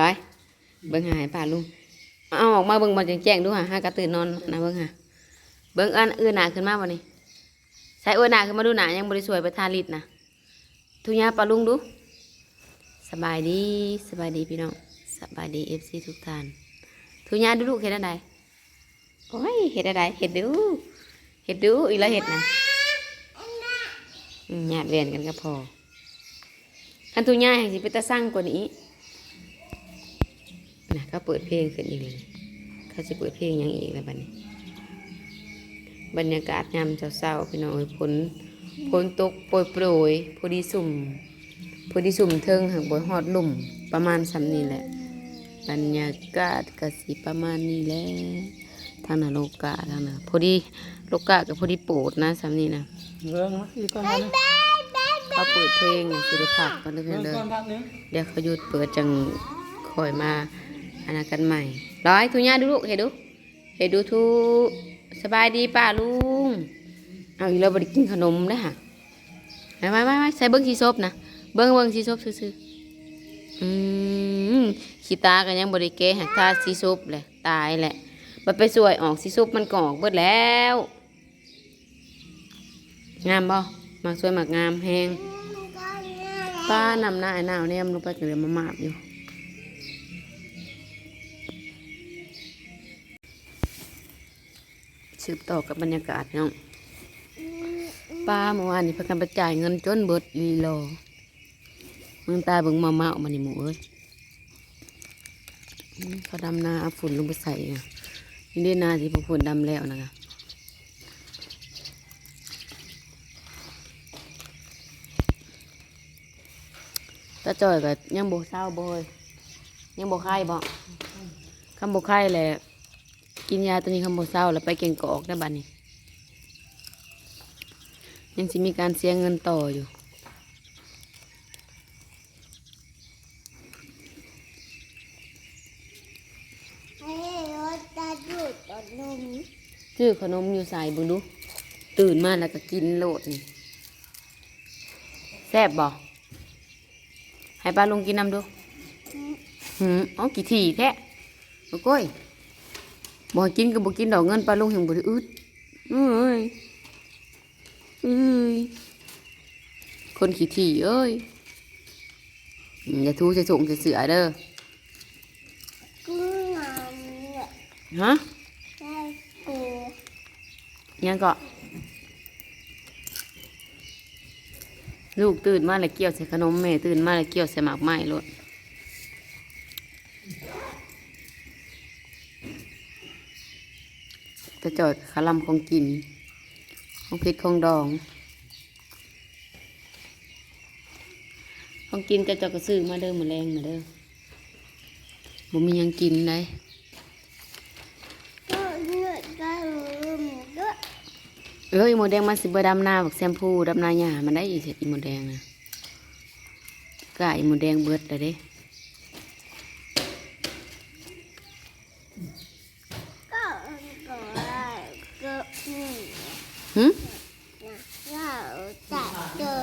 ร้อยเบิ่งหายป่าลุงเอาออกมาเบิ่งบอลแจ้งดูหาหากระตื่นนอนนะเบิ่งหาเบิ่งอันอื่นหนาขึ้นมาบ่นี่ใส่อ้วนหนาขึ้นมาดูหนายังบริสวยไปทาลิดนะทุกยาป่าลุงดูสบายดีสบายดีพี่น้องสบายดีเอฟซีทุกท่านทุกยาดูลูกเห็ดอะไรโอ้ยเห็ดอะไรเห็ดดูเห็ดดูอีกแล้วเห็ดนะอืมญาติเรียนกันก็พออันทุกยาแห่งสิเปตาสร้างกว่านี้ นะก็เปิดเพลงขึ้นอีกเลยเขาจะเปิดเพลงหยังอีกแล้วบัดนี้ บรรยากาศยามเช้าๆพี่น้องเอ้ยฝนฝนตกโปรยโปรยๆพอดีสุ่มพอดีสุ่มเทิงหักบอยฮอดลุ่มประมาณสำนี้แหละ บรรยากาศกสิประมาณนี้แหละทางน่ะโลกาทางน่ะพอดีโลกากับพอดีโปรดนะสำนี้นะเรื่องมาอีกก่อนนะเขาเปิดเพลงอย่างสุดผักกันเลยเรื่องเด้อก่อนพักนึงเดี๋ยวเขาหยุดเปิดจังคอยมา อันนั้นกันใหม่ ร้อยทุญ่าดูลูกเห็นดู เห็นดูทุสบายดีป้าลุง เอาอีกแล้วบริกินขนมนะฮะไมามามามาใส่เบิ้งชีซบนะเบิ้งเบิ้งชีซบซื่ออืมขี้ตากันยังบริเกะหักตาชีซบเลยตายแหละมันไปสวยออกชีซบมันกออกเบิดแล้ว งามบ่มากสวยมากงามแหงป้านำหน้าไอ้หนาวเนี่ยมันลงไปกับเรือมามาบอยู่ สืบต่อกับบรรยากาศเนาะป้าเมื่อวานนี้พากันไปจ่ายเงินจนเบิดลีโลเมืองตาเบิ่งมาเมามานี่หมูเอ้ยเขาดำนาเอาฝุ่นลงไปใส่ไงนี่ได้นาที่พวกฝุ่นดำแล้วนะคะตาจ่อยก็ยังโบเศร้าโบยยังโบไข้บ่คำโบไข้แหละ กินยาตัวนี้คำโบเศร้าแล้วไปเก่งกอกได้บัดนี้ ยังสิมีการเสียเงินต่ออยู่ให้รถตาดูดตอนนมชื่อขนมอยู่ใส่บุดู ตื่นมาแล้วก็กินโลดนี่แซ่บบ่ให้ป้าลุงกินน้ำดู หืมเอ๋อกี่ทีแท้โอ้ก้อย บ่กินก็บ่กินดอกเงินป้าลุงเห็นบ่ได้อึดเอ้ยเอ้ยคนขี้ที่เอ้ยอย่าทูใส่ถุงใส่เสือเด้อฮะยังก็ลูกตื่นมาแล้วเกี่ยวใส่ขนมแม่ตื่นมาแล้วเกี่ยวใส่หมากไม้รถ จะจอดขาลำของกิน ของพชรของดอง ของกินจะจอดกระซื้อมาเด้อมาแรงมาเด้อบ่มียังกินได้ก็เลือดก็ลืมด้วยเอออีโมแดงมันสิเบอร์ดำนาบักแซมพูดำนาหญ้ามันได้อีเสร็จอีโมแดงนะก็อีโมแดงเบิดเลยเด้ ก็ก็ได้ก็นี่ หึ นะก็ตัดเจอ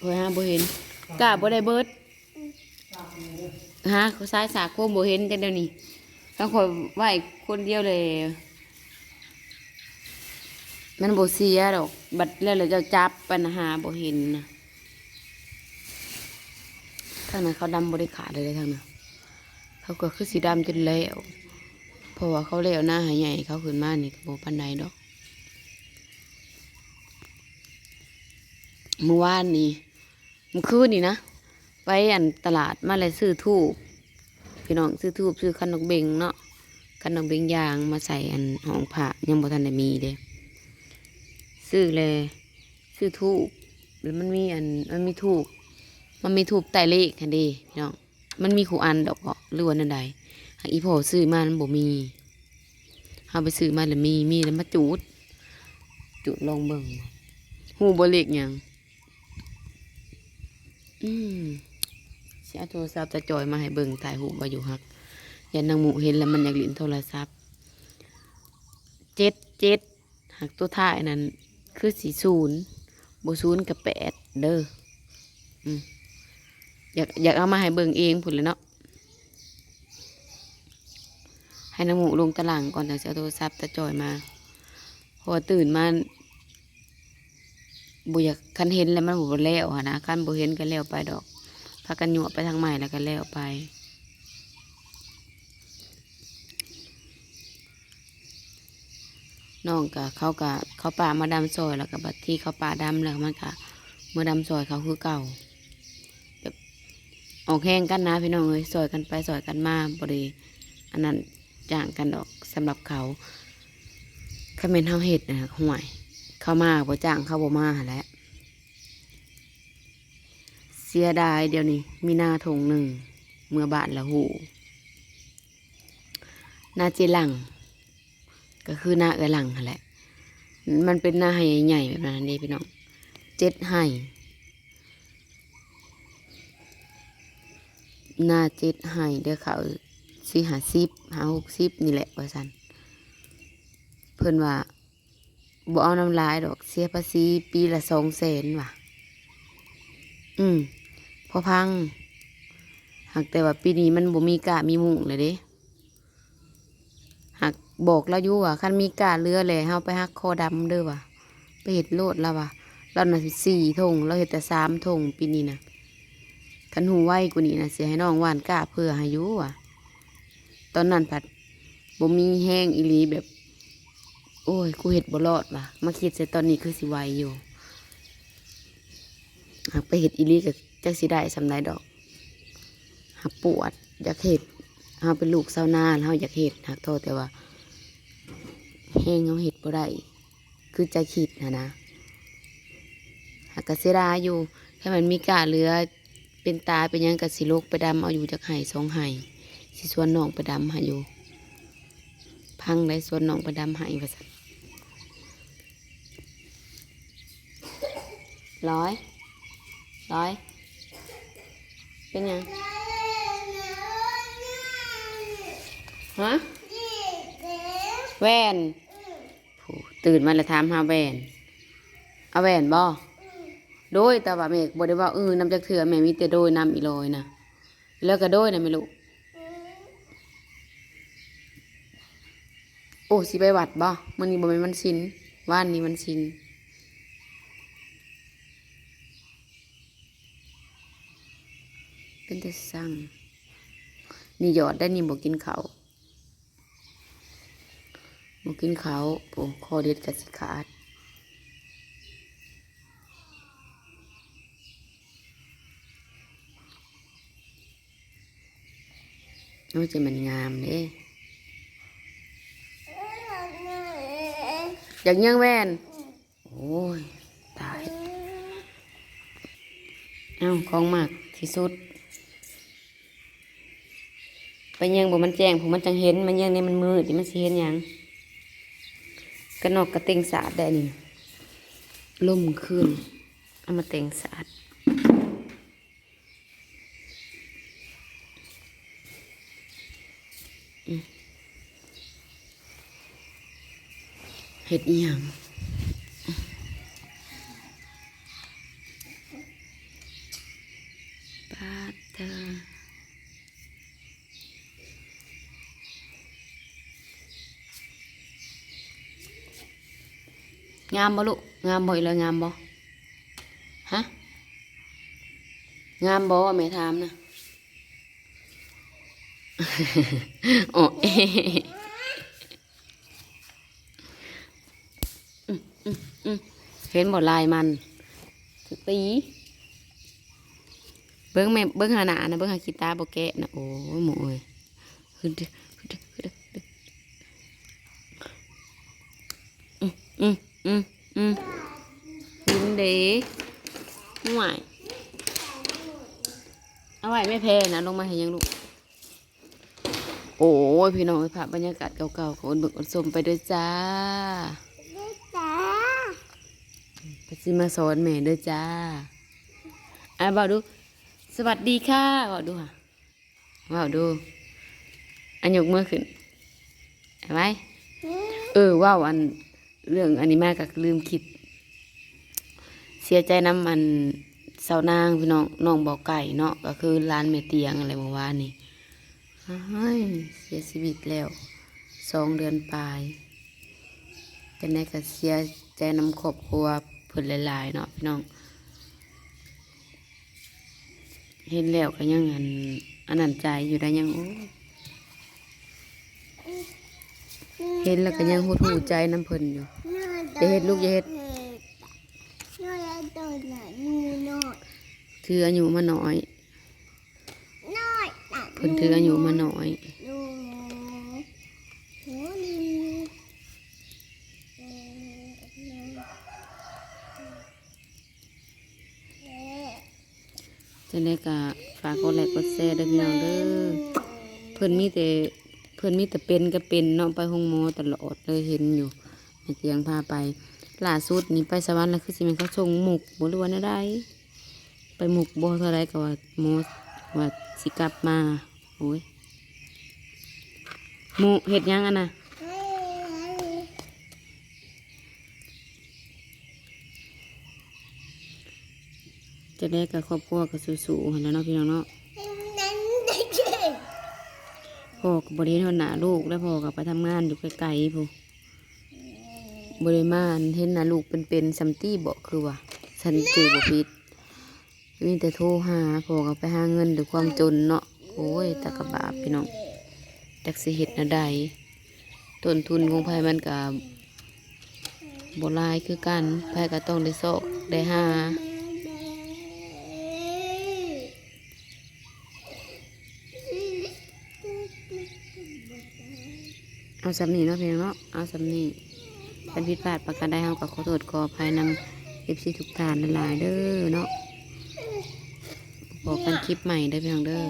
โอ้ยฮะบ่เห็น กะบ่ได้เบิดฮะเขาซ้ายสากโคมบ่เห็นจังเดี๋ยวนี้ต้องคอยไหวคนเดียวเลย มันบ่เสียดอก บัดแล้วเลยจ้าจับปัญหาบ่เห็นนะทางนั้นเขาดำบ่ได้ขาดเลยทางนั้นเขาก็คือสีดำจนแล้วเพราะว่าเขาแล้วหน้าหายใหญ่เขาขึ้นมานี่ก็บ่ปานใดดอก เมื่อวานนี้ มื่อคืนนี่นะไปอันตลาดมาเลยซื้อทูบพี่น้องซื้อทูบซื้อขนมเบงเนาะขนมเบงยางมาใส่อันห้องผ้ายังบ่ทันได้มีเด้ซื้อเลยซื้อทูบแล้วมันมีอันมันมีทูบมันมีทูบไต่เลขทันดีพี่น้องมันมีขู่อันดอกเกาะหรือว่านั่นใดอีพ่อซื้อมามันบ่มีเอาไปซื้อมาแล้วมีมีแล้วมาจูดจูดลองเบิ่งหูบ่เลขหยัง อืมสิเอาโทรศัพท์จะจอยมาให้เบิ่งถ่ายรูปไว้อยู่ฮักยันนางหมูเห็นแล้วมันอยากลิ้นโทรศัพท์เจ็ดเจ็ดหักตัวท้ายนั้น คือสีศูนย์บศูนย์กับแปดเด้ออืมอยากอยากเอามาให้เบิ่งเองพุ่นเลยเนาะให้น้ำหมูลงตารางก่อนถึงจะเอาโทรศัพท์ตะจอยมาพอตื่นมา บุอยากคันเห็นแล้วมันบุแล้วหะนะคันบุเห็นก็แล้วไปดอกพากันหยวไปทางใหม่แล้วก็แล้วไปน้องกะเขากะเขาป่ามาดำซอยแล้วก็บัดที่เขาป่าดำแล้วมันกะเมื่อดำซอยเขาคือเก่าแบบออกแห้งกันนะพี่น้องเอ้ยซอยกันไปซอยกันมาบริอันนั้นจ้างกันดอกสำหรับเขาคาเมนเฮาเห็ดนะห่วย เข้ามาบ่จ้างเข้าบ่มาแหล้วเสียดายเดี๋ยวนี้มีหน้าทงหนึ่ง เมื่อบาทละหูหน้าเจหลัง ก็คือหน้าเอือหลังนั่แหละ มันเป็นหน้าไห้ใหญ่แบบนั้นเด้พี่น้องเจ็ดไห้หน้าเจ็ดไห้เด้อเขาสี่หาสิบหาหกสิบนี่แหละว่าสันเพิ่อนว่า บ่เอาน้ำลายดอกเสียภาษีปีละสองแสนว่ะ อืมพอพัง หากแต่ว่าปีนี้มันบ่มีกะมีมุงเลยเด้หักบอกเราอยู่ว่าคันมีกาเรือแหละเฮาไปหักคอดำเด้อว่ะ ไปเห็ดโลดแล้วว่ะเราน่ะสี่ทงเราเห็ดแต่สามทงปีนี้นะคันหูไวกว่านี้นะเสียให้น้องหวานกาเพื่อห้อยู่ว่ะ ตอนนั้นผัดบ่มีแห้งอีหลีแบบ โอ้ย กูเห็ดบ่รอดว่ะ มาคิดเสร็จตอนนี้คือสิไหวอยู่ หากไปเห็ดอีลี่ก็จักสิได้สำไรดอกหักปวด อยากเห็ดเฮาเป็นลูกเศร้านาเฮาอยากเห็ดหักโทษแต่ว่าแห้งเฮาเห็ดบ่ได้ คือใจคิดนะนะหักกะเสียดายอยู่ถ้ามันมีกาเหลือ เป็นตาเป็นยังกะสิโลกไปดำเอาอยู่จากไห้สองไห้สิสวนน้องไปดำหาอยู่ พังได้สวนน้องไปดำห้ว่าซั่ ร้อยร้อยเป็นยังฮะแวนตื่นมาแล้วถามหาแวนเอาแวนบ่โดยแต่ว่าแม่บ่ได้ว่าเออนำจากเถื่อแม่มีแต่โดยนำอีลอยนะแล้วก็โดยนะไม่รู้โอ้สิไปวัดบ่มันนี้บ่แม่นมันชินว่านนี้มันชิน เป็นแต่สั่งนี่หยอดได้นี่บ่กินเขาวมากินเขาโอ้คอเด็ดกับสิขาดโอ้ยจะมันงามเด้อยากยังแว่น โอ้ย ตาย เอ้า ของมากที่สุด ไปยังบ่มันแจ้งผมมันจังเห็น มันยังในมันมืดนี่มันสิเห็นยังกระนอกกระเต็งสาดได้นี่ล่มขึ้นเอามาเต็งสาดอืมเห็ดอีหยัง งามบ่ลูกงามบ่อีเลยงามบ่ฮะงามบ่แม่ถามนะโอ้เอเห็นบ่ลายมันตีเบิ้งแม่เบิ้งหาหนานะเบิ้งหากีตาบ่แกะนะโอ้ยหมูเอ้ยขึ้นเด้อขึ้นเด้อขึ้นเด้อขึ้นเด้ออืม อืมอืมอืมยินดีห่วยเอาไว้ไม่แพ้นะลงมาเห็นยังลูก โอ้ยพี่น้องไปภาพบรรยากาศเก่าๆของอนบึกอนสมไปด้วยจ้าไปซิมาสอนแม่ด้วยจ้าอะบอกดู สวัสดีค่ะบอกดูค่ะบอกดูอันยกมือขึ้นเห็นไหมเออว้าวอัน เรื่องอันนี้มากก็ลืมคิด เสียใจน้ำมันสาวนางพี่น้องน้องบอกไก่เนาะก็คือร้านเมเตียงอะไรเมื่อวานนี่อ้ยเสียชีวิตแล้วสองเดือนปลายจะในก็เสียใจน้ำครอบครัวเพิ่นหลายๆเนาะพี่น้องเห็นแล้วก็ยังอันอันนั้นใจอยู่ได้ยังโอ้ เห็นแล้วก็ยังหดหูใจน้ำเพิ่นอยู่อย่าเฮ็ดลูกอย่าเฮ็ดถืออายุมาน้อยน้อยเพิ่นถืออายุมาน้อยจะได้กะฝากกดไลค์กดแชร์ด้อพี่น้องเด้อเพิ่นมีแต่ เพิ่อนมีแต่เป็นก็เป็นเนาะไปห้องหมอตลอดเลยเห็นอยู่ในเตียงพาไปล่าสุดนี่ไปสวรรค์แล้วคือสิม่นเขาส่งหมุกบรู้ว่าแนวใดไปหมุกบ่เท่าไรก็ว่าหมว่าสิกลับมาโอ้ยหมูเฮ็ดยังอะน่ะจะได้กับครอบครัวกับสู้ๆหันแล้วเนาะพี่น้องเนาะ พ่อกับบริเวณหน้าลูกแล้วพ่อกับไปทำงานอยู่ไกลๆพูบริมาณเห็นหน้าลูกเป็นๆซัมตี้บอกคือว่าฉันจือบ่ผิดมีแต่โทรหาพ่อกับไปหาเงินด้วยความจนเนาะโอ้ยต่กระบาพี่น้องจักสิเฮ็ดนะใดต้นทุนของไผมันกับโบ่หลายคือกันไผก็ต้องได้โซกได้หา เอาสำนีเนาะเพียงเนาะเอาสำนีเป็นผิดพลาดประการใดเขาก็ขอโทษขออภัยนำเอฟซีทุกท่านหลายเด้อเนาะบอกกันคลิปใหม่ได้เพียงเด้อ